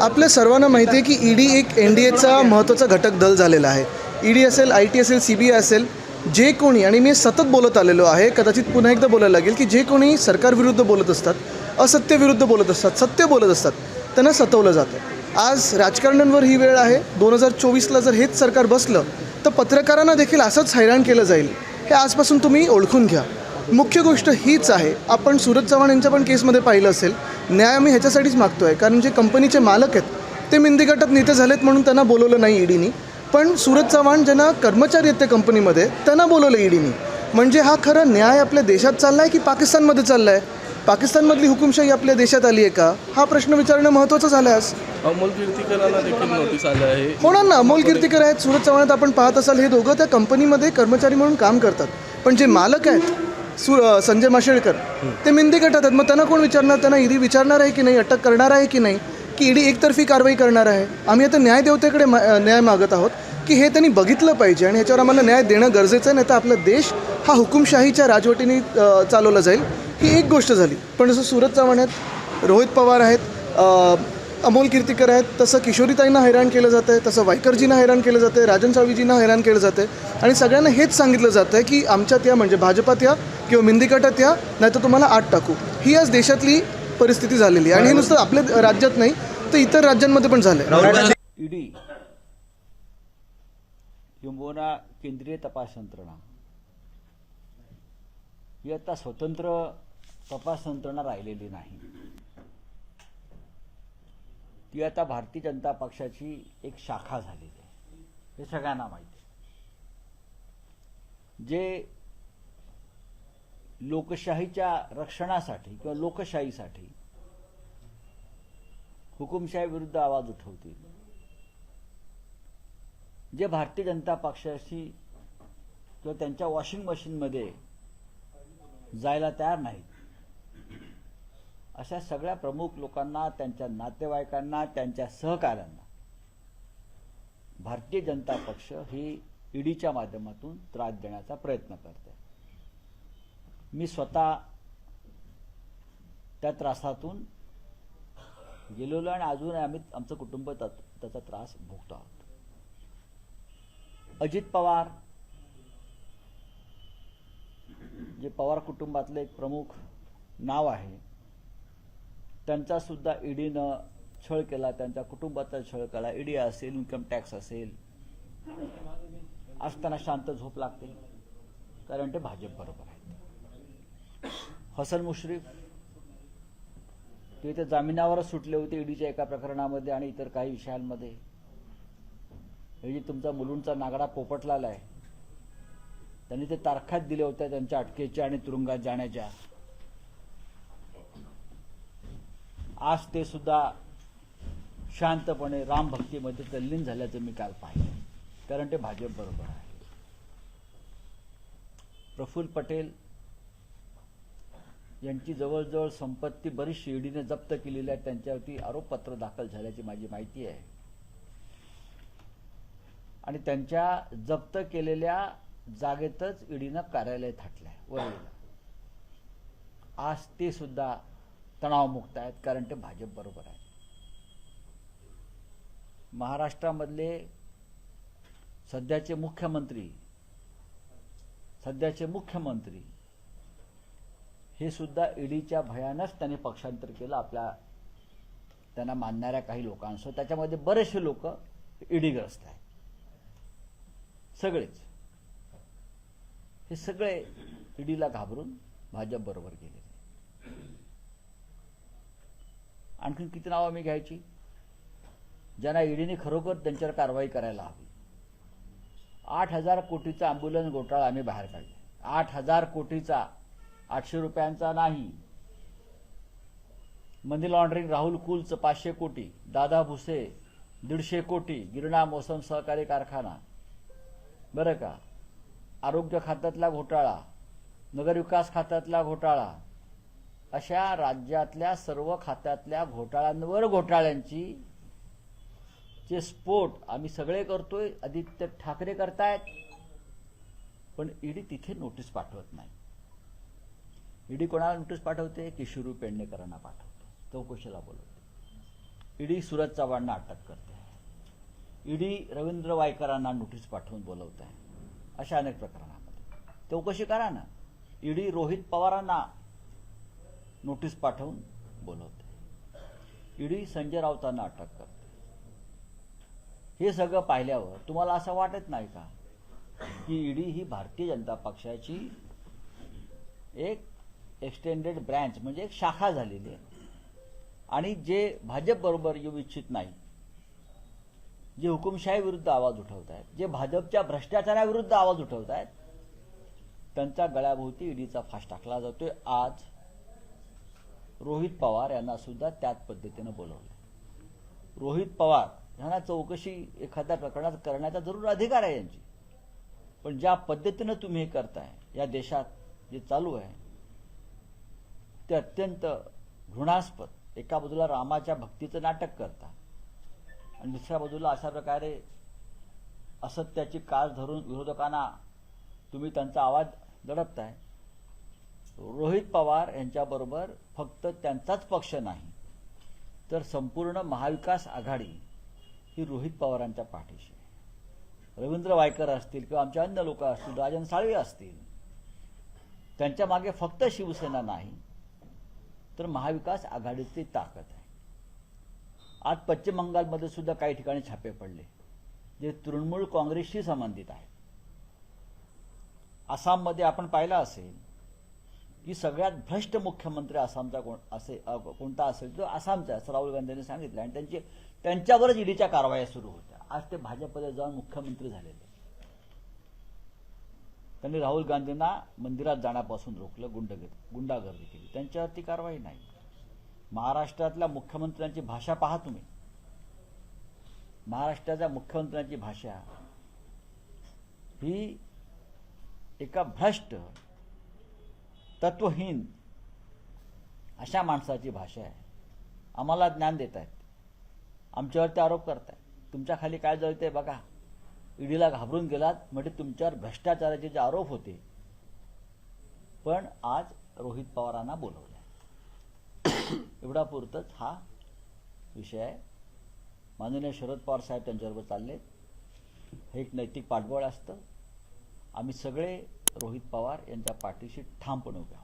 आपल्या सर्वांना माहिती आहे की ईडी एक एन डी एचा महत्त्वाचा घटक दल झालेला आहे. ईडी असेल आय टी असेल सी बी आय असेल जे कोणी आणि मी सतत बोलत आलेलो आहे कदाचित पुन्हा एकदा बोलायला लागेल की जे कोणी सरकारविरुद्ध बोलत असतात असत्यविरुद्ध बोलत असतात सत्य बोलत असतात त्यांना सतवलं जातं. आज राजकारण्यांवर ही वेळ आहे. दोन हजार चोवीसला जर हेच सरकार बसलं तर पत्रकारांना देखील असंच हैराण केलं जाईल. हे आजपासून तुम्ही ओळखून घ्या. मुख्य गोष्ट हीच आहे. आपण सूरज चव्हाण यांच्या पण केसमध्ये पाहिलं असेल. न्याय आम्ही ह्याच्यासाठीच मागतोय. कारण जे कंपनीचे मालक आहेत ते मिंदी गटात नेते झालेत म्हणून त्यांना बोलवलं नाही ईडीनी. पण सूरज चव्हाण ज्यांना कर्मचारी आहेत त्या कंपनीमध्ये त्यांना बोलवलं ईडीनी. म्हणजे हा खरा न्याय आपल्या देशात चालला आहे की पाकिस्तानमध्ये चालला आहे पाकिस्तानमधली हुकुमशाही आपल्या देशात आली आहे का? हा प्रश्न विचारणं महत्त्वाचं झालं आहे आज. अमोल कीर्तिकरांना देखील नोटीस आलं आहे. होणार ना अमोल कीर्तिकर आहेत. सूरज चव्हाण आहेत, आपण पाहत असाल हे दोघं त्या कंपनीमध्ये कर्मचारी म्हणून काम करतात. पण जे मालक आहेत सु संजय माशेळकर. ते मिंदी गटात आहेत. मग त्यांना कोण विचारणार? त्यांना ईडी विचारणार आहे की नाही? अटक करणार आहे की नाही? की ईडी एकतर्फी कारवाई करणार आहे? आम्ही आता न्यायदेवतेकडे मा- अ, न्याय मागत आहोत की हे त्यांनी बघितलं पाहिजे आणि ह्याच्यावर आम्हाला न्याय देणं गरजेचं आहे. नाही तर आपला देश हा हुकुमशाहीच्या राजवटीने चालवला जाईल. ही एक गोष्ट झाली. पण जसं सूरज चव्हाण आहेत रोहित पवार आहेत अमोल कीर्तिकर आहेत तसं किशोरीताईंना हैराण केलं जातं आहे तसं वायकरजींना हैराण केलं जातं आहे राजन साळवीजींना हैराण केलं जातं आहे आणि सगळ्यांना हेच सांगितलं जातं आहे की आमच्यात या म्हणजे भाजपात या किंवा मिंदिकटात या नाही तर तुम्हाला आत टाकू. ही आज देशातली परिस्थिती झालेली आहे. आणि हे नुसतं आपल्या राज्यात नाही तर इतर राज्यांमध्ये पण झालं ईडी. किंबहुना केंद्रीय तपास यंत्रणा. ही आता स्वतंत्र तपास यंत्रणा राहिलेली नाही. ती आता भारतीय जनता पक्षाची एक शाखा झालेली आहे. हे सगळ्यांना माहिती आहे. जे लोकशाहीच्या रक्षणासाठी किंवा लोकशाहीसाठी हुकुमशाही विरुद्ध आवाज उठवतील. जे भारतीय जनता पक्षाशी किंवा त्यांच्या वॉशिंग मशीनमध्ये जायला तयार नाहीत अशा सगळ्या प्रमुख लोकांना त्यांच्या नातेवाईकांना त्यांच्या सहकाऱ्यांना भारतीय जनता पक्ष ही ईडीच्या माध्यमातून त्रास देण्याचा प्रयत्न करते मी स्वतः त्या त्रासातून गेलेलो आणि अजून आम्ही आमचं कुटुंब त्याचा त्रास भोगतो आहोत. अजित पवार जे पवार कुटुंबातलं एक प्रमुख नाव आहे त्यांचा सुद्धा ईडीनं छळ केला त्यांच्या कुटुंबाचा छळ केला. ईडी असेल इन्कम टॅक्स असेल असताना शांत झोप लागते. कारण ते भाजप बरोबर आहेत. हसन मुश्रीफ ते जामिनावरच सुटले होते ईडीच्या एका प्रकरणामध्ये आणि इतर काही विषयांमध्ये. हे जे तुमचा मुलुंडचा नागडा पोपटलाला आहे. त्यांनी ते तारखात दिल्या होत्या त्यांच्या अटकेच्या आणि तुरुंगात जाण्याच्या. आज ते सुद्धा शांतपणे रामभक्तीमध्ये तल्लीन झाल्याचं मी काल पाहिलं. कारण ते भाजप बरोबर आहे. प्रफुल्ल पटेल यांची जवळजवळ संपत्ती बरीचशी ईडीने जप्त केलेली आहे. त्यांच्यावरती आरोपपत्र दाखल झाल्याची माझी माहिती आहे. आणि त्यांच्या जप्त केलेल्या जागेतच ईडीनं कार्यालय थाटलंय वरळीला. आज ते सुद्धा तणावमुक्त आहेत कारण ते भाजप बरोबर आहे. महाराष्ट्रामधले सध्याचे मुख्यमंत्री सध्याचे मुख्यमंत्री हे सुद्धा ईडीच्या भयानच त्यांनी पक्षांतर केलं आपल्या त्यांना मानणाऱ्या काही लोकांसह त्याच्यामध्ये बरेचसे लोक ईडीग्रस्त आहेत. सगळेच. हे सगळे ईडीला घाबरून भाजप बरोबर गेले आणखीन किती नावं मी घ्यायची? ज्यांना ईडीने खरोखर त्यांच्यावर कारवाई करायला हवी. आठ हजार कोटीचा अँब्युलन्स घोटाळा आम्ही बाहेर काढला. आठ हजार कोटीचा आठशे रुपयांचा नाही. मनी लॉन्ड्रिंग राहुल कुलचं पाचशे कोटी दादा भुसे दीडशे कोटी गिरणा मोसम सहकारी कारखाना. बरं का? आरोग्य खात्यातला घोटाळा नगरविकास खात्यातला घोटाळा अशा राज्यातल्या सर्व खात्यातल्या घोटाळ्यांवर घोटाळ्यांची जे स्फोट आम्ही सगळे करतोय आदित्य ठाकरे करतायत. पण ईडी तिथे नोटीस पाठवत नाही. ईडी कोणाला नोटीस पाठवते? किशोरू पेडणेकरांना पाठवते. चौकशीला बोलवते. ईडी सूरज चव्हाणना अटक करते. ईडी रवींद्र वायकरांना नोटीस पाठवून बोलवत. आहे अशा अनेक प्रकरणामध्ये. चौकशी करा ना. ईडी रोहित पवारांना नोटीस पाठवून बोलवते. ईडी संजय राऊतांना अटक करते. हे सगळं पाहिल्यावर तुम्हाला असं वाटत नाही का? की ईडी ही भारतीय जनता पक्षाची एक एक्सटेंडेड ब्रँच म्हणजे एक शाखा झालेली आहे. आणि जे भाजप बरोबर येऊ इच्छित नाही जे हुकुमशाही विरुद्ध आवाज उठवत आहेत जे भाजपच्या भ्रष्टाचाराविरुद्ध आवाज उठवत आहेत त्यांचा गळ्याभोवती ईडीचा फास टाकला जातोय. आज रोहित पवार यांना सुद्धा त्याच पद्धतीनं बोलवलं. रोहित पवार यांना चौकशी एखाद्या प्रकरणात करण्याचा जरूर अधिकार आहे यांची. पण ज्या पद्धतीनं तुम्ही हे करताय या देशात जे चालू आहे ते अत्यंत घृणास्पद. एका बाजूला रामाच्या भक्तीचं नाटक करता आणि दुसऱ्या बाजूला अशा प्रकारे असत्याची कास धरून विरोधकांना तुम्ही त्यांचा आवाज दडपताय. रोहित पवार यांच्याबरोबर फक्त त्यांचाच पक्ष नाही तर संपूर्ण महाविकास आघाडी ही रोहित पवारांच्या पाठीशी रवींद्र वायकर असतील किंवा आमचे अन्य लोक असतील राजन साळवे असतील त्यांच्या मागे फक्त शिवसेना नाही तर महाविकास आघाडीची ताकद आहे. आज पश्चिम बंगालमध्ये सुद्धा काही ठिकाणी छापे पडले जे तृणमूल काँग्रेसशी संबंधित आहेत. आसाममध्ये आपण पाहिलं असेल ही सगळ्यात भ्रष्ट मुख्यमंत्री आसामचा कोण असे कोणता असेल तो आसामचा असं राहुल गांधींनी सांगितलं. आणि त्यांची त्यांच्यावरच ईडीच्या कारवाया सुरू होत्या. आज ते भाजपमध्ये जाऊन मुख्यमंत्री झालेले त्यांनी राहुल गांधींना मंदिरात जाण्यापासून रोखलं गुंडगिरी गुंडागर्दी केली. त्यांच्यावरती कारवाई नाही. महाराष्ट्रातल्या मुख्यमंत्र्यांची भाषा पहा तुम्ही. महाराष्ट्राच्या मुख्यमंत्र्यांची भाषा ही एका भ्रष्ट तत्वहीन. अशा माणसाची भाषा आहे. आम्हाला ज्ञान देत आहेत आमच्यावरती आरोप करतायत. तुमच्या खाली काय जळते बघा. ईडीला घाबरून गेलात म्हणजे तुमच्यावर भ्रष्टाचाराचे जे आरोप होते. पण आज रोहित पवारांना बोलवलं एवढा पुरतच हा विषय आहे. माननीय शरद पवार साहेब त्यांच्याबरोबर चालले हे एक नैतिक पाठबळ असतं. आम्ही सगळे रोहित पवार यांच्या पाठीशी ठामपणे उभ्या